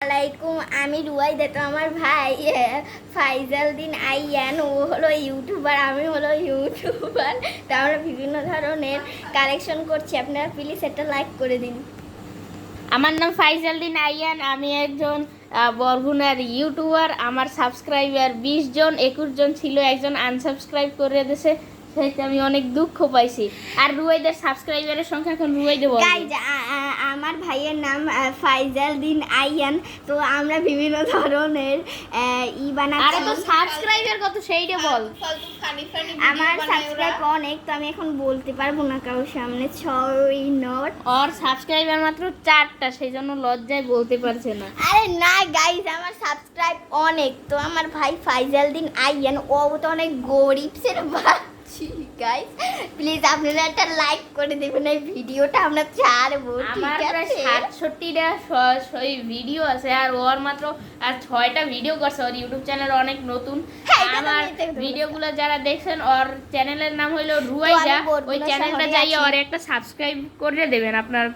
আলাইকুম আমি রুয়াই তো আমার ভাই ফাইজাল দিন আইয়ান ও হলো ইউটিউবার আমি হলো ইউটিউবার। তো আমরা বিভিন্ন ধরনের কালেকশন করছি আপনারা প্লিজ একটা লাইক করে দিন। আমার নাম ফাইজালদিন আইয়ান আমি একজন বরগুনার ইউটিউবার আমার সাবস্ক্রাইবার বিশ জন একুশ জন ছিল একজন আনসাবস্ক্রাইব করে দিয়েছে সেটা আমি অনেক দুঃখ পাইছি। আর রুয়াইদের সাবস্ক্রাইবারের সংখ্যা এখন গাইজ আমার ভাইয়ের নাম ফাইজাল দিন আইয়ান। তো আমরা বিভিন্ন ধরনের আহ, ই আরে বানাচ্ছি তো সাবস্ক্রাইবার কত সেইটা বল। আমার সাবস্ক্রাইব অনেক তো আমি এখন বলতে পারব না কারোর সামনে। ছয় নট আর সাবস্ক্রাইবার মাত্র চারটা সেই জন্য লজ্জায় বলতে পারছে না। আরে না গাইজ আমার সাবস্ক্রাইব অনেক। তো আমার ভাই ফাইজাল দিন আইয়ান ও তো অনেক গরিব সের বাচ্চি গাইস প্লিজ আপনারা একটা লাইক করে দেবেন এই ভিডিওটা আমরা ছাড়বো আমার প্রায় সাতষট্টিটা সই ভিডিও আছে আর ওর মাত্র আর ছয়টা ভিডিও করছে। ওর ইউটিউব চ্যানেল অনেক নতুন। হ্যাঁ, আমার ভিডিওগুলো যারা দেখছেন ওর চ্যানেলের নাম হলো রুয়াইজা ওই চ্যানেলটা যাইয়ে ওর একটা সাবস্ক্রাইব করে দেবেন আপনার।